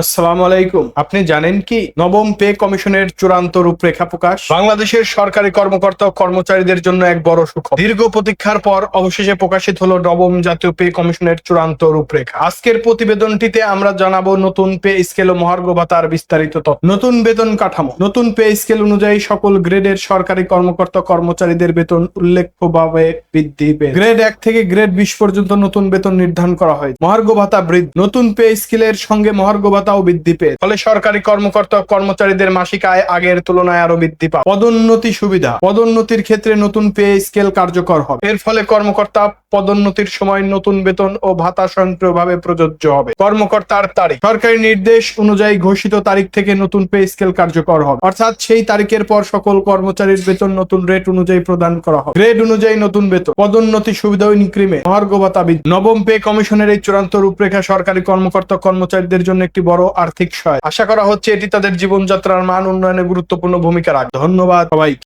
আসসালামু আলাইকুম আপনি জানেন কি নবম পে কমিশনের চূড়ান্ত রূপরেখা প্রকাশ? বাংলাদেশের সরকারি কর্মকর্তা কর্মচারীদের জন্য এক বড় সুখবর। দীর্ঘ প্রতীক্ষার পর অবশেষে প্রকাশিত হলো নবম জাতীয় পে কমিশনের চূড়ান্ত রূপরেখা। আজকের প্রতিবেদনটিতে আমরা জানাব নতুন পে স্কেল ও মহার্ঘ ভাতার বিস্তারিত তথ্য। নতুন বেতন কাঠামো। নতুন পে স্কেল অনুযায়ী সকল গ্রেডের সরকারি কর্মকর্তা কর্মচারীদের বেতন উল্লেখ্যভাবে বৃদ্ধি পেয়েছে। গ্রেড এক থেকে গ্রেড বিশ পর্যন্ত নতুন বেতন নির্ধারণ করা হয়। মহার্ঘ ভাতা বৃদ্ধি। নতুন পে স্কেলের সঙ্গে মহার্ঘ ভাতাও বৃদ্ধি পেয়ে ফলে সরকারি কর্মকর্তা কর্মচারীদের মাসিক আয় আগের তুলনায় আরও বৃদ্ধি পায়। পদোন্নতি সুবিধা। পদোন্নতির ক্ষেত্রে নতুন পে স্কেল কার্যকর হবে। এর ফলে কর্মকর্তা পদোন্নতির সময় নতুন বেতন ও ভাতা স্বয়ংক্রিয়ভাবে প্রযোজ্য হবে। কর্মকর্তার তারিখ। সরকারি নির্দেশ অনুযায়ী ঘোষিত তারিখ থেকে নতুন পে স্কেল কার্যকর হবে। অর্থাৎ সেই তারিখের পর সকল কর্মচারীর বেতন নতুন রেট অনুযায়ী প্রদান করা হবে। গ্রেড অনুযায়ী নতুন বেতন। পদোন্নতি সুবিধা ইনক্রিমে মহার্ঘ ভাতা। নবম পে কমিশনের এই চূড়ান্ত রূপরেখা সরকারি কর্মকর্তা কর্মচারীদের জন্য একটি বড় আর্থিক সহায়। আশা করা হচ্ছে এটি তাদের জীবনযাত্রার মান উন্নয়নে গুরুত্বপূর্ণ ভূমিকা রাখবে। ধন্যবাদ সবাই